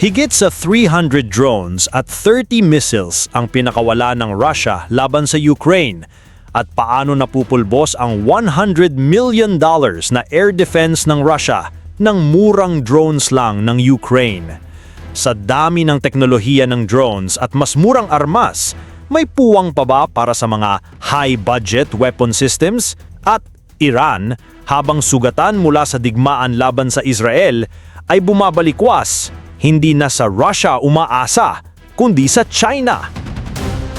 Higit sa 300 drones at 30 missiles ang pinakawala ng Russia laban sa Ukraine at paano napupulbos ang 100 million dollars na air defense ng Russia ng murang drones lang ng Ukraine. Sa dami ng teknolohiya ng drones at mas murang armas, may puwang pa ba para sa mga high-budget weapon systems? At Iran, habang sugatan mula sa digmaan laban sa Israel, ay bumabalikwas, hindi na sa Russia umaasa, kundi sa China.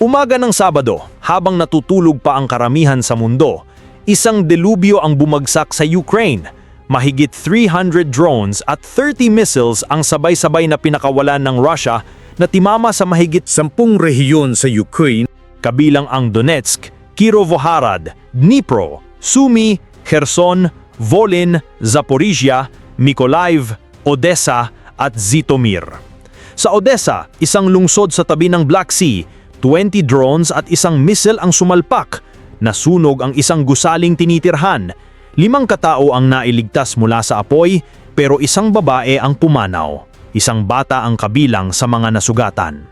Umaga ng Sabado, habang natutulog pa ang karamihan sa mundo, isang delubyo ang bumagsak sa Ukraine. Mahigit 300 drones at 30 missiles ang sabay-sabay na pinakawalan ng Russia na timama sa mahigit Sampung rehiyon sa Ukraine kabilang ang Donetsk, Kirovohrad, Dnipro, Sumy, Kherson, Volyn, Zaporizhia, Mykolaiv, Odessa at Zitomir. Sa Odessa, isang lungsod sa tabi ng Black Sea, 20 drones at isang missile ang sumalpak. Nasunog ang isang gusaling tinitirhan. Limang katao ang nailigtas mula sa apoy pero isang babae ang pumanaw. Isang bata ang kabilang sa mga nasugatan.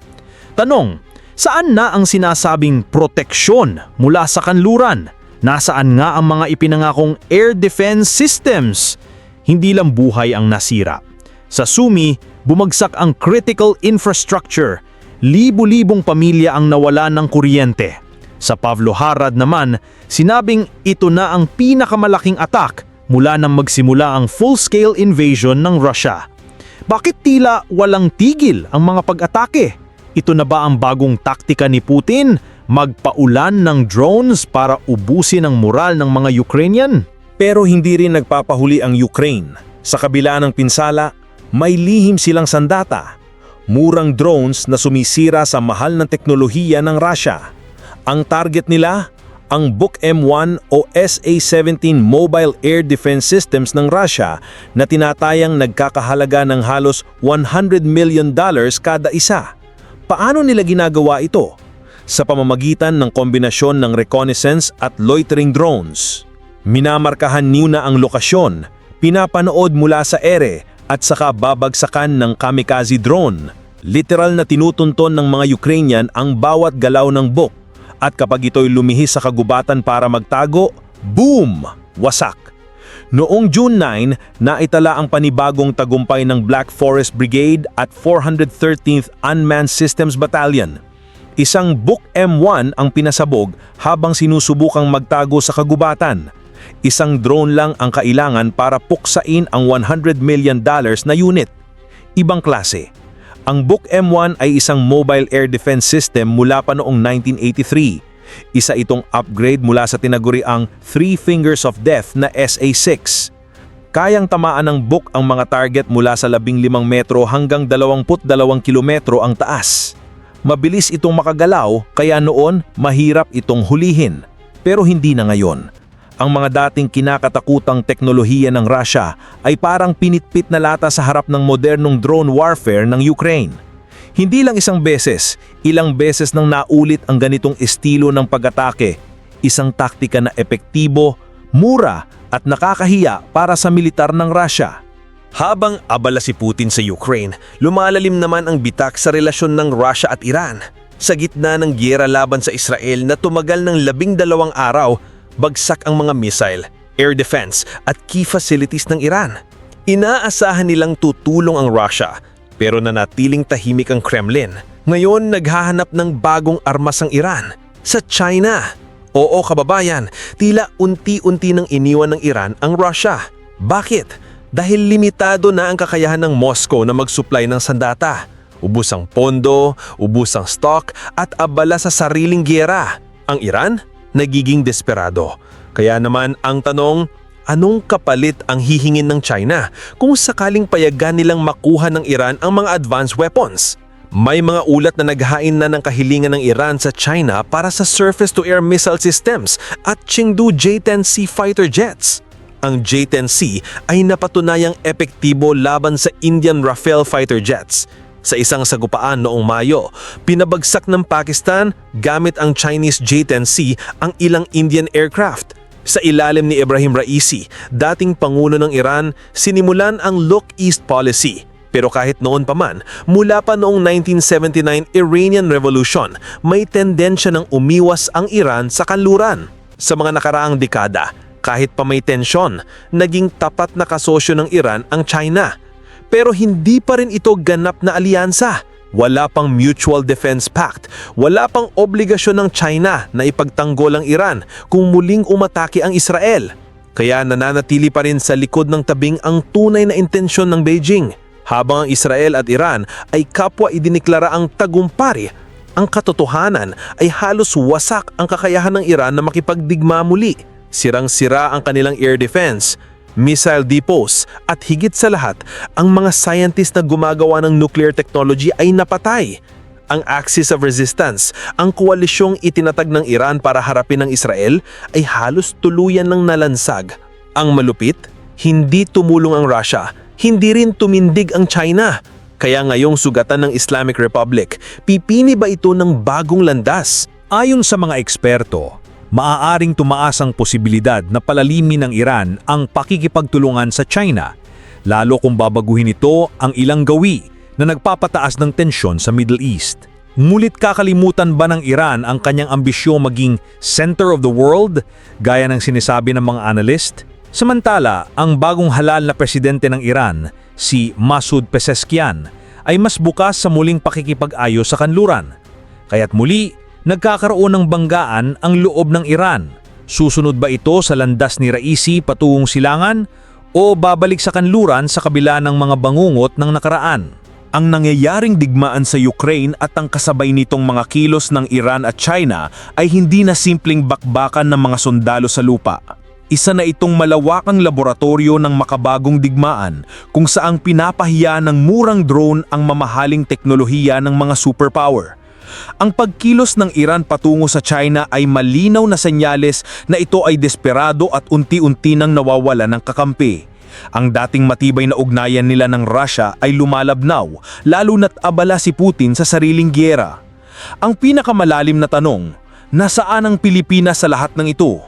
Tanong, saan na ang sinasabing proteksyon mula sa kanluran? Nasaan nga ang mga ipinangakong air defense systems? Hindi lang buhay ang nasira. Sa Sumi, bumagsak ang critical infrastructure. Libo-libong pamilya ang nawala ng kuryente. Sa Pavlohrad naman, sinabing ito na ang pinakamalaking attack mula nang magsimula ang full-scale invasion ng Russia. Bakit tila walang tigil ang mga pag-atake? Ito na ba ang bagong taktika ni Putin? Magpaulan ng drones para ubusin ang moral ng mga Ukrainian? pero hindi rin nagpapahuli ang Ukraine. Sa kabila ng pinsala, may lihim silang sandata. Murang drones na sumisira sa mahal ng teknolohiya ng Russia. Ang target nila, ang Buk M1 o SA-17 Mobile Air Defense Systems ng Russia na tinatayang nagkakahalaga ng halos 100 million dollars kada isa. Paano nila ginagawa ito? Sa pamamagitan ng kombinasyon ng reconnaissance at loitering drones. Minamarkahan niyo na ang lokasyon, pinapanood mula sa ere at saka babagsakan ng kamikaze drone. Literal na tinutunton ng mga Ukrainian ang bawat galaw ng buk at kapag ito'y lumihis sa kagubatan para magtago, boom! Wasak. Noong June 9, naitala ang panibagong tagumpay ng Black Forest Brigade at 413th Unmanned Systems Battalion. Isang Buk M1 ang pinasabog habang sinusubukang magtago sa kagubatan. Isang drone lang ang kailangan para puksain ang 100 million dollars na unit. Ibang klase. Ang Buk M1 ay isang mobile air defense system mula pa noong 1983. Isa itong upgrade mula sa tinaguriang Three Fingers of Death na SA-6. Kayang tamaan ng Buk ang mga target mula sa 15 metro hanggang 22 kilometro ang taas. Mabilis itong makagalaw kaya noon mahirap itong hulihin. Pero hindi na ngayon. Ang mga dating kinakatakutang teknolohiya ng Russia ay parang pinitpit na lata sa harap ng modernong drone warfare ng Ukraine. Hindi lang isang beses, ilang beses nang naulit ang ganitong estilo ng pag-atake. Isang taktika na epektibo, mura at nakakahiya para sa militar ng Russia. Habang abala si Putin sa Ukraine, lumalalim naman ang bitak sa relasyon ng Russia at Iran. Sa gitna ng gyera laban sa Israel na tumagal ng labing dalawang araw, bagsak ang mga missile, air defense at key facilities ng Iran. Inaasahan nilang tutulong ang Russia, pero nanatiling tahimik ang Kremlin. Ngayon naghahanap ng bagong armas ang Iran, sa China. Oo kababayan, tila unti-unti nang iniwan ng Iran ang Russia. Bakit? Dahil limitado na ang kakayahan ng Moscow na mag-supply ng sandata. Ubus ang pondo, ubus ang stock at abala sa sariling gyera. Ang Iran, nagiging desperado. Kaya naman ang tanong, anong kapalit ang hihingin ng China kung sakaling payagan nilang makuha ng Iran ang mga advanced weapons? May mga ulat na naghain na ng kahilingan ng Iran sa China para sa surface-to-air missile systems at Chengdu J-10C fighter jets. Ang J-10C ay napatunayang epektibo laban sa Indian Rafale fighter jets. Sa isang sagupaan noong Mayo, pinabagsak ng Pakistan gamit ang Chinese J-10C ang ilang Indian aircraft. Sa ilalim ni Ibrahim Raisi, dating pangulo ng Iran, sinimulan ang Look East policy. Pero kahit noon pa man, mula pa noong 1979 Iranian Revolution, may tendensya ng umiwas ang Iran sa kanluran. Sa mga nakaraang dekada, kahit pa may tensyon, naging tapat na kasosyo ng Iran ang China. Pero hindi pa rin ito ganap na alyansa. Wala pang Mutual Defense Pact, wala pang obligasyon ng China na ipagtanggol ang Iran kung muling umatake ang Israel. Kaya nananatili pa rin sa likod ng tabing ang tunay na intensyon ng Beijing. Habang ang Israel at Iran ay kapwa idiniklara ang tagumpari, ang katotohanan ay halos wasak ang kakayahan ng Iran na makipagdigma muli. Sirang-sira ang kanilang air defense, missile depots at higit sa lahat, ang mga scientist na gumagawa ng nuclear technology ay napatay. Ang Axis of Resistance, ang koalisyong itinatag ng Iran para harapin ang Israel, ay halos tuluyan ng nalansag. Ang malupit, hindi tumulong ang Russia, hindi rin tumindig ang China. Kaya ngayong sugatan ng Islamic Republic, pipini ba ito ng bagong landas? Ayon sa mga eksperto, maaaring tumaas ang posibilidad na palalimin ng Iran ang pakikipagtulungan sa China, lalo kung babaguhin ito ang ilang gawi na nagpapataas ng tensyon sa Middle East. Ngunit kakalimutan ba ng Iran ang kanyang ambisyon maging center of the world, gaya ng sinasabi ng mga analyst? Samantala, ang bagong halal na presidente ng Iran, si Masoud Pezeshkian, ay mas bukas sa muling pakikipag-ayos sa kanluran. Kaya't muli, nagkakaroon ng banggaan ang loob ng Iran. Susunod ba ito sa landas ni Raisi patungong silangan o babalik sa kanluran sa kabila ng mga bangungot ng nakaraan? Ang nangyayaring digmaan sa Ukraine at ang kasabay nitong mga kilos ng Iran at China ay hindi na simpleng bakbakan ng mga sundalo sa lupa. Isa na itong malawakang laboratorio ng makabagong digmaan kung saang pinapahiya ng murang drone ang mamahaling teknolohiya ng mga superpower. Ang pagkilos ng Iran patungo sa China ay malinaw na senyales na ito ay desperado at unti-unti nang nawawala ng kakampi. Ang dating matibay na ugnayan nila ng Russia ay lumalabnaw, lalo na't abala si Putin sa sariling gyera. Ang pinakamalalim na tanong, nasaan ang Pilipinas sa lahat ng ito?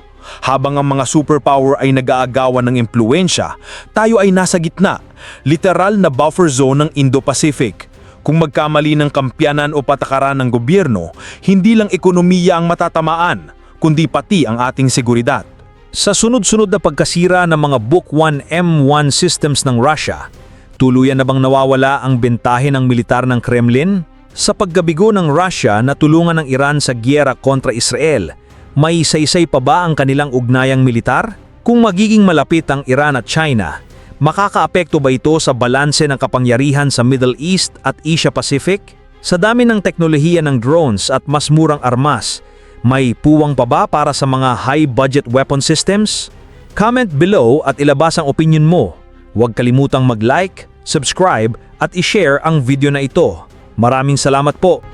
Habang ang mga superpower ay nag-aagawan ng impluensya, tayo ay nasa gitna, literal na buffer zone ng Indo-Pacific. Kung magkamali ng kampyanan o patakaran ng gobyerno, hindi lang ekonomiya ang matatamaan, kundi pati ang ating seguridad. Sa sunod-sunod na pagkasira ng mga Book 1 M1 systems ng Russia, tuluyan na bang nawawala ang bentahe ng militar ng Kremlin? Sa paggabigo ng Russia na tulungan ng Iran sa gyera kontra Israel, may saysay pa ba ang kanilang ugnayang militar? Kung magiging malapit ang Iran at China, makakaapekto ba ito sa balanse ng kapangyarihan sa Middle East at Asia Pacific? Sa dami ng teknolohiya ng drones at mas murang armas, may puwang pa ba para sa mga high-budget weapon systems? Comment below at ilabas ang opinion mo. Huwag kalimutang mag-like, subscribe at i-share ang video na ito. Maraming salamat po!